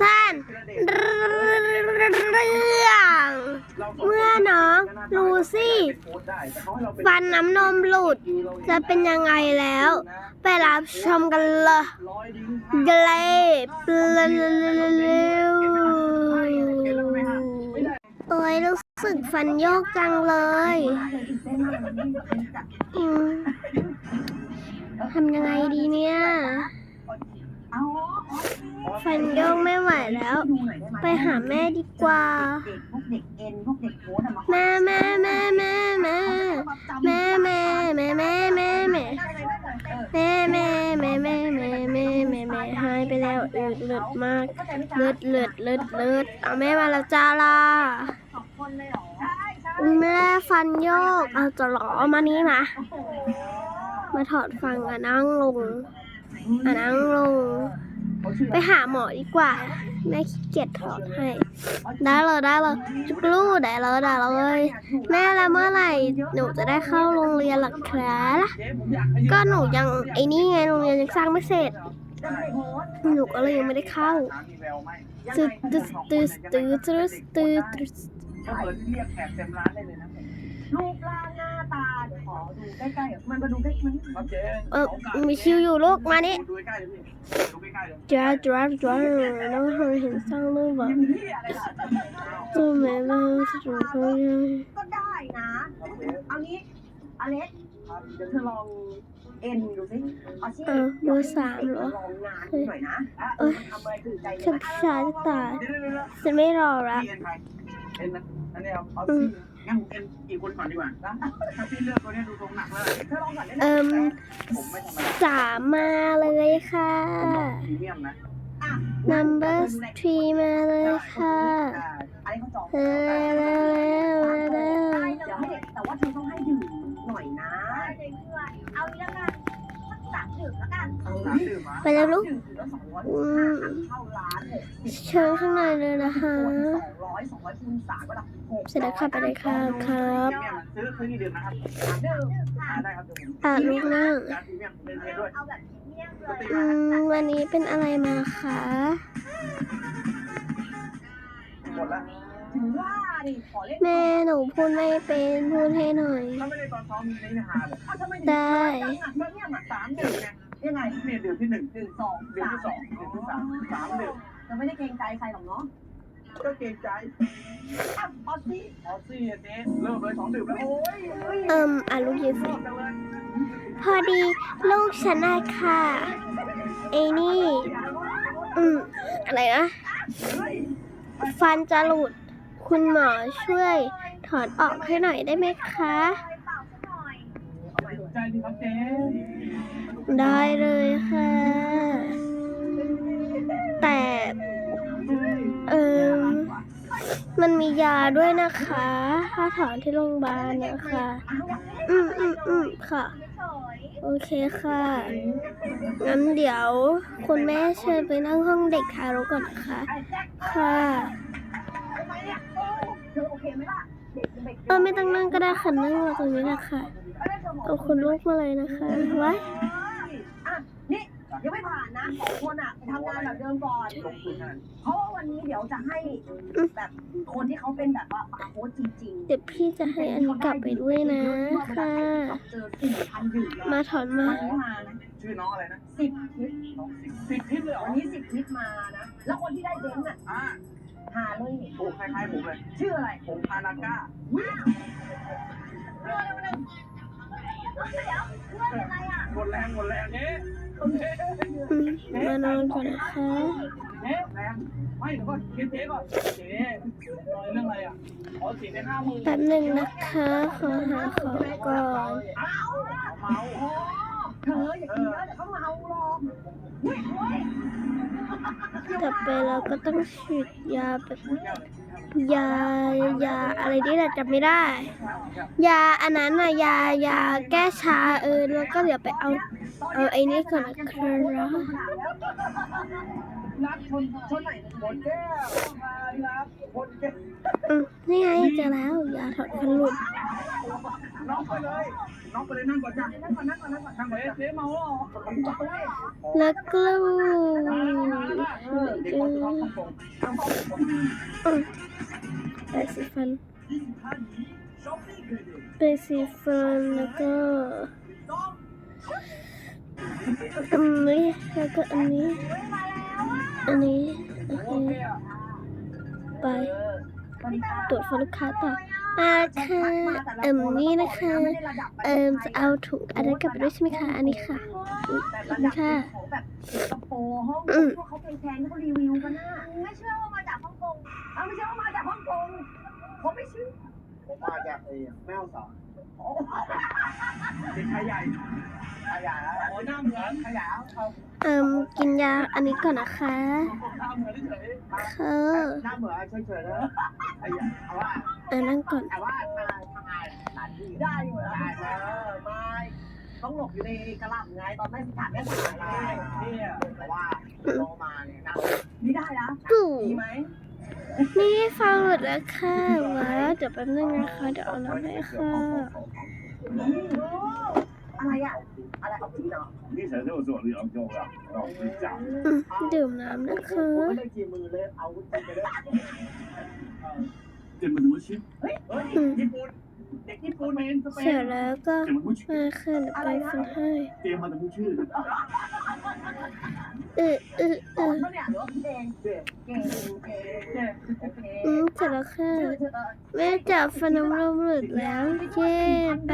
สั้นเรื่องเมื่อน้องลูซี่ฟันน้ำนมหลุดจะเป็นยังไงแล้ว ไปรับชมกันเลยเกลปโอ้ยรู้สึกฟันโยกจังเลยทำยังไงดีเนี่ย ฟันโยกไม่ไหวแล้ว ไปหาแม่ดีกว่าพวกเด็กเอ็นพวกเด็กโค้ดอะมาแม่แม่แม่แม่แม่แม่แม่แม่แม่แม่แม่แม่แม่แม่แม่แม่แม่แม่แม่หายไปแล้วเลือดเลือดมากเลือดเลือดเลือดเลือดเอาแม่มาแล้วจ้าล่ะสองคนเลยเหรอใช่ใช่แม่ฟันโยก เอาจะหลอมานี่มามาถอดฟันอะนั่งลง อะนั่งลง ไปหาหมอดีกว่า แม่ขี้เกียจถอดให้ ได้เลยได้เลยจุกลูได้เลยได้เลยแม่แล้วเมื่อไหร่หนูจะได้เข้าโรงเรียนหลักครับก็หนูยังไอ้นี่ไงโรงเรียนยังสร้างไม่เสร็จจะไม่โค้ดหนูก็เลยยังไม่ได้เข้าตึ๊ดตึ๊ดตึ๊ดตึ๊ดตึ๊ดตึ๊ดตึ๊ดก็เปิดเรียกแขกเต็มร้านได้เลยนะ เดี๋ยวขอดูใกล้ๆอะมันมาดูใกล้มันครับเจ๊เออมีคิวอยู่ลูกมานี่ดูใกล้เลยพี่ดูใกล้ๆเลยจ้าจ้าจ้าน้องเคยเห็นสร้างรูปแบบที่อะไรล่ะตัวแม่แม่จะดูเขาก็ได้นะเอางี้อเล็กเดี๋ยวเธอลองเอ็นดูสิเอาสิเออเบอร์สามเหรอลองงานดูหน่อยนะเอ้ยทำอะไรถึงใจฉันชาจะตายเดี๋ยวเดี๋ยวเดี๋ยวฉันไม่รอละพี่เอ็นใครเอ็นนะอันนี้เอาเอาซี่ งั้นผมเอ็นอีกคนก่อนดีกว่านะถ้าพี่เลือกตัวนี้ดูทรงหนักแล้วเธอลองก่อนได้ไหมเอิมผมไม่ธรรมดาสามมาเลยค่ะพรีเมียมนะอะ number three มาเลยค่ะอันนี้เขาจองเร็วเร็วเร็วเดี๋ยวให้เด็กแต่ว่าเธอต้องให้ดื่มหน่อยนะ ไปแล้วลูกเชิญข้างในเลยนะคะเสร็จแล้วค่ะไปเลยค่ะครับอ่าลูกนั่งวันนี้เป็นอะไรมาคะแม่หนูพูดไม่เป็นพูดให้หน่อย ได้ ตอนซ้อมมีในเนื้อหาเลยอ้าวทำไมถึงได้แล้วเนี่ยมันสามดื่มไงยังไงเนี่ยดื่มที่หนึ่งดื่มสองดื่มสามที่สองดื่มที่สามสามดื่มจะไม่ได้เกรงใจใครหรอกเนาะก็เกรงใจอะเอาสิออซี่เจ๊เริ่มเลยสองดื่มแล้วโอ้ยเฮ้ยเอิมอะลูกยืนชสิอบจังเลยพอดีลูกฉันนะค่ะไอ้นี่ อืม อะไรนะ ฟันจะหลุด คุณหมอช่วยถอนออกให้หน่อยได้ไหมคะ เปล่าสักหน่อย สน ใจดีครับเจ๊ได้เลยค่ะ แต่ เออ มันมียาด้วยนะคะ ถ้าถอนที่โรงพยาบาลนะคะ อืมอืมอืมค่ะ โอเคค่ะ งั้นเดี๋ยวคุณแม่เชิญไปนั่งห้องเด็กทารกก่อนนะคะ ค่ะเออไหมล่ะเด็กเด็กเออไม่ต้องนั่งก็ได้ค่ะนั่งรอตรงนี้แหละค่ะ เอาคุณลูกมาเลยนะคะไว้อะนี่ยังไม่ผ่านนะสองคนอะไปทำงานแบบเดิมก่อนลงทุนขนาดเพราะว่าวันนี้เดี๋ยวจะให้แบบคนที่เขาเป็นแบบว่าปาโค้ชจริงๆเดี๋ยวพี่จะให้อันนี้กลับไปด้วยนะค่ะเจอสี่พันดื่มมาถอนมาวันนี้มานะชื่อน้องอะไรนะสิบทิศน้องสิบสิบทิศเลยเหรอวันนี้สิบทิศมานะแล้วคนที่ได้เบนซ์อะอ่าหาเลยนี่โอ้คล้ายๆผมเลย ชื่ออะไรผมพานาก้า หมดแรงหมดแรงเจ๊อืมานอนก่อนนะคะเจ๊แรงไม่เดี๋ยวก่อนคิดเจ๊ก่อนเจ๊รอยเรื่องอะไรอะขอสีในห้ามื่นแป๊บหนึ่งนะคะ ขอหาของก่อนเมาเธออย่ากินเยอะเดี๋ยวเขาเมาหรอกกลับไปเราก็ต้องฉีดยาแบบ ยายาอะไรนี่แหละจำไม่ได้ ยาอันนั้นน่ะยายาแก้ชาเออแล้วก็เดี๋ยวไปเอาเอาไอ้นี่ก่อนนะครับนัดชนชนไหนหมดแก้วมาครับหมดแก้วอืม นี่ไงเจอแล้วยาถอดฟันหลุดน้องไปเลยน้องไปเลยนั่งก่อนจ้ะนั่งก่อนนั่งก่อนนั่งก่อนนั่งก่อนเจ๊เมาแล้วกลุ้มเด็กเอคนอชอบฮ่องกงอืมแปสีฟันแปรงสีฟันแล้วก็อันนี้แล้วก็อันนี้ อันนี้โอเคไป ตรวจฟันลูกค้าต่ออาค่ะเอิ่มนี่นะคะเอิ่มจะเอาถุงอันนั้นกลับไปด้วยใช่ไหมคะอันนี้ค่ะแต่ระดับของแบบสิงคโปร์ฮ่องกงพวกเขาแพงๆที่เขารีวิวกันน่ะไม่เชื่อว่ามาจากฮ่องกงเอาไม่ใช่ว่ามาจากฮ่องกงเขาไม่ชื่อผมมาจากไอ้แม่ฮ่องสอน เด็กชายใหญ่ชายใหญ่โอ้หน้าเหมือนชายใหญ่เอาเอิ่มกินยาอันนี้ก่อนนะคะหน้าเหมือนเฉยค่ะหน้าเหมือนเฉยๆนะไอ้เอาว่าอันนั้นก่อนแต่ว่าทางทางงานหลานที่ได้อยู่เหรอได้เออไม่ต้องหลบอยู่ในกระหล่ำไงตอนแม่สิขาดแม่สิขาดได้ไงเนี่ยแต่ว่าลงมาเนี่ยนะนี่ได้นะปู่ดีไหม นี่ฟังหมดแล้วค่ะว้าเดี๋ยวแป๊บนึงนะคะเดี๋ยวเอาน้ำให้ค่ะอะไรอะนี่ฉันจะสวนเรื่องจะเราจัดื่มน้ำนะคะเสร็จแล้วก็มาค่ะเดี๋ไปฟังให้เตรียมมาตั้งชื่อ อสอนอเขาเนี่ยหรือองเด็กเก่งเก่งโออืมเสร็จแล้วค่ะชื่อชื่อเออแม่จับฟันน้ำลมหลุดแล้วเย้ไป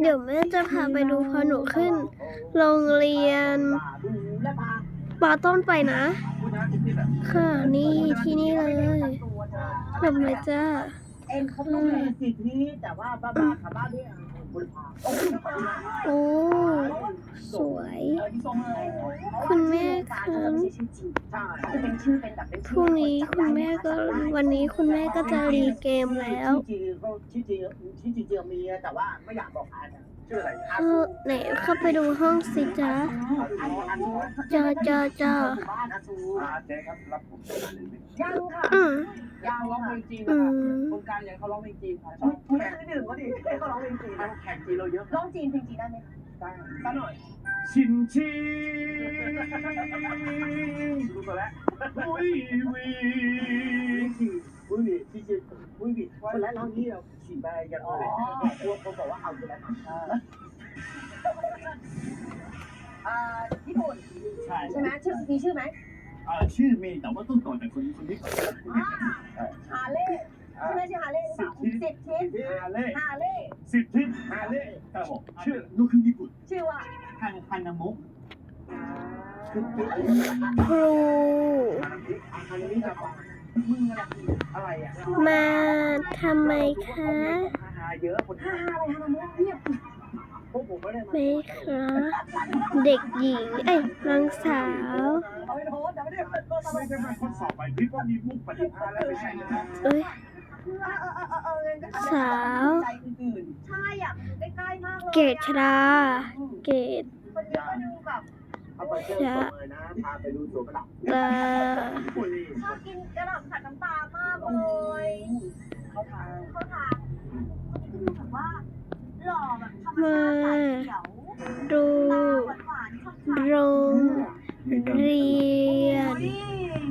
เดี๋ยวแม่จะพาไปดูพอหนูขึ้น โรงเรียนดูและพาปอต้นไปนะ ค่ะนี่ที่นี่เลยตัวจ้าทำเลยจ้าเอ็นเขาต้องมีสิทธิแต่ว่าบ้าบ้าขับบ้าเนี่ย โอ้ สวย คุณแม่คะใช่จะเป็นชื่อเป็นแบพรุ่งนี้คุณแม่ก็วันนี้คุณแม่ก็จะรีเกมแล้ว ชื่อจริงก็ชื่อจริงชื่อจริงมีแต่ว่าไม่อยากบอกใคร ชื่ออะไรเออไหนเข้าไปดูห้องสิจ๊ะจอจอจอเจ๊มยางร้องเพลงจีนนะค่ะคนกลางยังเขาร้องเพลงจีนค่ะไม่ซื้อดื่มก็ดีเขาร้องเพลงจีนแข่งจีนเราเยอะร้องจีนเพลงจีนได้ไหมได้สักหน่อยชินชีรู้ตัวแล้วอุ้ยวี จีวิบีจีจีวิบีคนแล้วร้องนี้เราฉีดไปกันเลยพวกเขาบอกว่าเอาอยู่แล้วอ่าญี่ปุ่นใช่ใช่ไหมชื่อมีชื่อไหมอ่าชื่อมีแต่ว่าต้องต่อจากคนคนนี้ก่อนอ่าฮาเล่ใช่ไหมชื่อฮาเล่หรือเปล่าสิบทิศฮาเล่ฮาเล่สิบทิศฮาเล่ครับผมชื่อลูกครึ่งญี่ปุ่น ชื่อว่าฮันฮันนามะครู มาทำไมคะไม่คะเด็กหญิง เอ้ยนางสาว เอ้ยสาวใช่ใกล้มากเลยเกตชดาเกต คนเดียวก็ดูแบบเอาไปเที่ยวสวนเลยนะพาไปดูสวนกระดับตาปุรีชอบกินกระหล่ำผัดน้ำปลามากเลยเขาทางเขาถามคือแบบว่าหล่อแบบธรรมชาติสายเขียวดูตาหวานๆชอบทานโรงเรียนโอ้ย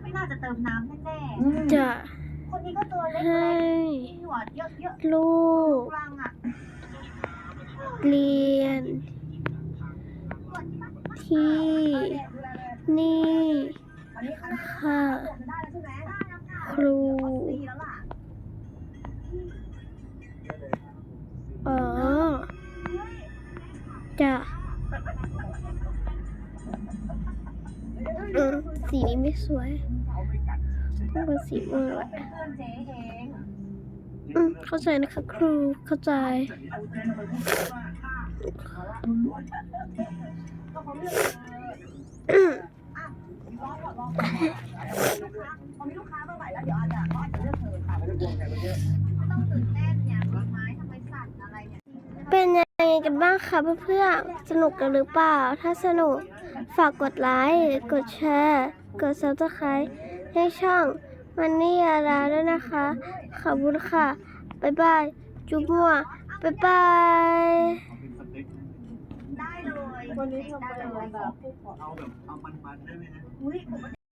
ไม่น่าจะเติมน้ำแน่จะๆคนนี้ก็ตัวเล็ให้กๆมีหวานเยอะลูกๆกลางอะเรียน ที่ นี่ค่ะ ครูเออจะสีนี้ไม่สวยต้องเป็นสีอื่นแหละอืมเข้าใจนะคะครูเข้าใจ เขาเลือกเลยอืมรอก่อนรอก่อนลูกค้าพอมีลูกค้าเมื่อไหร่แล้วเดี๋ยวอาจจะเขาอาจจะเลือกเธอค่ะไม่ได้วงใครไปเยอะไม่ต้องตื่นเต้นเนี่ยดอกไม้ทำไมสั่นอะไรเนี่ยเป็นยังไงกันบ้างคะเพื่อนๆ สนุกกันหรือเปล่า ถ้าสนุก ฝากกดไลค์ กดแชร์ กด subscribe ให้ช่องมันนี่ยาดาด้วยนะคะ ขอบคุณค่ะ บ๊ายบาย จุ๊บมัวบ๊ายบาย เอาเป็นสเต็ก ได้เลย วันนี้ทำไมมันแบบเอาแบบเอามันๆได้ไหมนะ อุ้ยปกติ